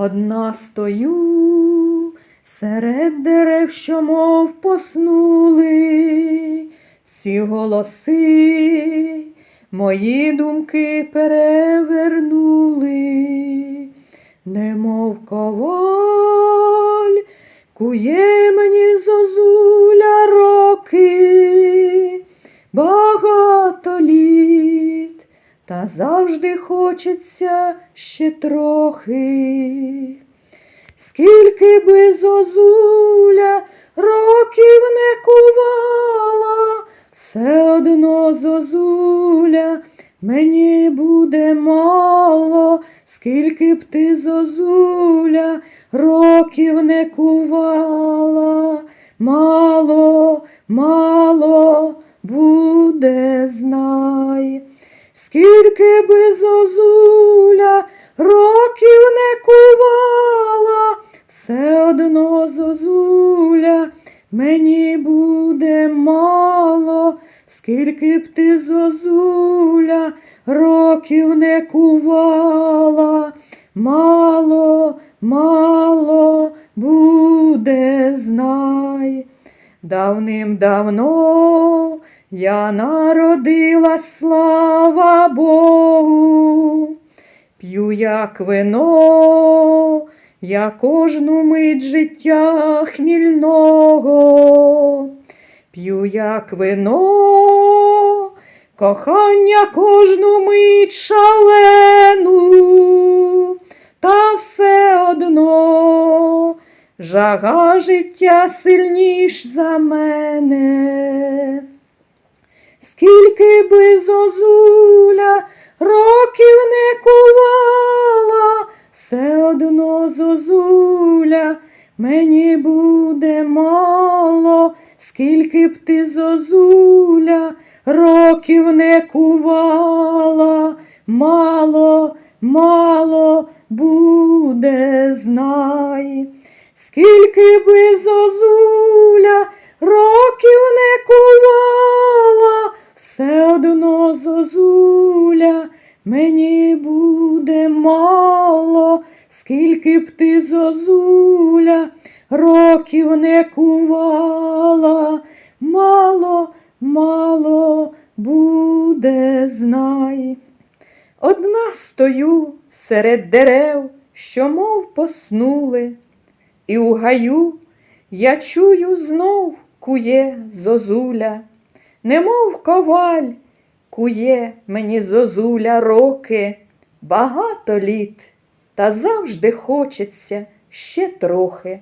Одна стою серед дерев, що мов поснули, ці голоси мої думки перевернули, немов коваль, кує мені зозуля роки, та завжди хочеться ще трохи. Скільки би зозуля років не кувала, все одно зозуля мені буде мало, скільки б ти зозуля років не кувала, мало, мало буде знай. Скільки би зозуля років не кувала, все одно зозуля мені буде мало, скільки б ти зозуля років не кувала, мало, мало буде знай. Давним-давно я народилась, слава Богу, п'ю як вино, я кожну мить життя хмільного, п'ю як вино, кохання кожну мить шалену, та все одно жага життя сильніш за мене. Скільки би зозуля років не кувала, все одно зозуля мені буде мало, скільки б ти зозуля років не кувала, мало, мало буде знай. Скільки би зозуля років не кувала, все одно зозуля буде мало, скільки б ти зозуля років не кувала, мало, мало буде знай. Одна стою серед дерев, що мов поснули, і у гаю я чую знов кує зозуля, немов коваль, кує мені зозуля роки, багато літ, та завжди хочеться ще трохи.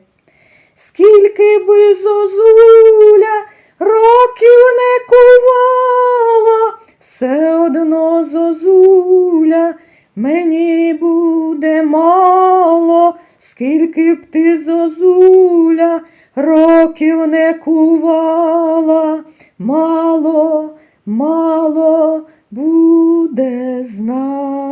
Скільки би зозуля років не кувала, все одно зозуля мені буде мало, скільки б ти зозуля років не кувала, мало, мало буде знай.